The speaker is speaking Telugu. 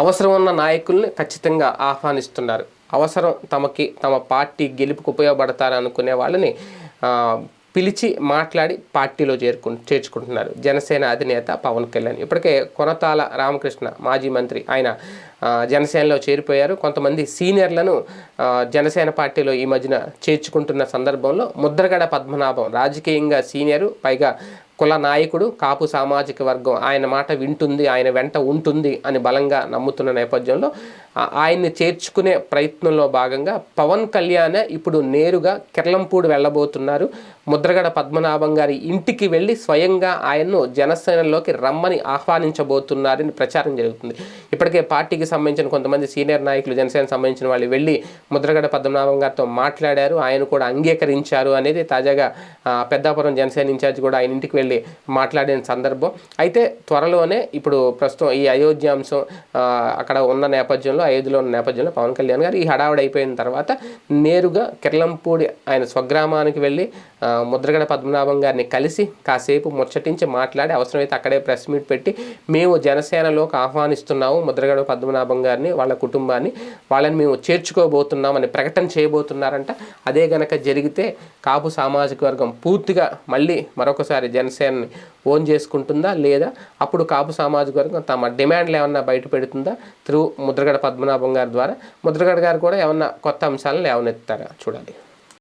అవసరం ఉన్న నాయకుల్ని ఖచ్చితంగా ఆహ్వానిస్తున్నారు. అవసరం తమకి తమ పార్టీ గెలుపుకు ఉపయోగపడతారనుకునే వాళ్ళని పిలిచి మాట్లాడి పార్టీలో చేరుకు చేర్చుకుంటున్నారు. జనసేన అధినేత పవన్ కళ్యాణ్. ఇప్పటికే కొనతాల రామకృష్ణ మాజీ మంత్రి ఆయన జనసేనలో చేరిపోయారు. కొంతమంది సీనియర్లను జనసేన పార్టీలో ఈ మధ్యన చేర్చుకుంటున్న సందర్భంలో ముద్రగడ పద్మనాభం రాజకీయంగా సీనియరు పైగా కుల నాయకుడు కాపు సామాజిక వర్గం ఆయన మాట వింటుంది ఆయన వెంట ఉంటుంది అని బలంగా నమ్ముతున్న నేపథ్యంలో ఆయన్ని చేర్చుకునే ప్రయత్నంలో భాగంగా పవన్ కళ్యాణ్ ఇప్పుడు నేరుగా కిర్లంపూడి వెళ్ళబోతున్నారు. ముద్రగడ పద్మనాభం గారి ఇంటికి వెళ్ళి స్వయంగా ఆయన్ను జనసేనలోకి రమ్మని ఆహ్వానించబోతున్నారని ప్రచారం జరుగుతుంది. ఇప్పటికే పార్టీకి సంబంధించిన కొంతమంది సీనియర్ నాయకులు జనసేన సంబంధించిన వాళ్ళు వెళ్ళి ముద్రగడ పద్మనాభం గారితో మాట్లాడారు. ఆయన కూడా అంగీకరించారు అనేది తాజాగా పెద్దాపురం జనసేన ఇన్ఛార్జ్ కూడా ఆయన ఇంటికి వెళ్ళి మాట్లాడిన సందర్భం. అయితే త్వరలోనే ఇప్పుడు ప్రస్తుతం ఈ అయోధ్య అంశం అక్కడ ఉన్న నేపథ్యంలో అయోధ్యలో ఉన్న నేపథ్యంలో పవన్ కళ్యాణ్ గారు ఈ హడావుడి అయిపోయిన తర్వాత నేరుగా కిర్లంపూడి ఆయన స్వగ్రామానికి వెళ్ళి ముద్రగడ పద్మనాభం గారిని కలిసి కాసేపు ముచ్చటించి మాట్లాడి అవసరమైతే అక్కడే ప్రెస్ మీట్ పెట్టి మేము జనసేనలోకి ఆహ్వానిస్తున్నాము ముద్రగడ పద్మనాభం గారిని వాళ్ళ కుటుంబాన్ని వాళ్ళని మేము చేర్చుకోబోతున్నామని ప్రకటన చేయబోతున్నారంట. అదే గనక జరిగితే కాపు సామాజిక వర్గం పూర్తిగా మళ్ళీ మరొకసారి జనసేన విషయాన్ని ఓన్ చేసుకుంటుందా లేదా? అప్పుడు కాపు సామాజిక వర్గం తమ డిమాండ్లు ఏమన్నా బయట పెడుతుందా? త్రూ ముద్రగడ పద్మనాభం గారి ద్వారా. ముద్రగడ గారు కూడా ఏమన్నా కొత్త అంశాలను లేవనెత్తారా? చూడాలి.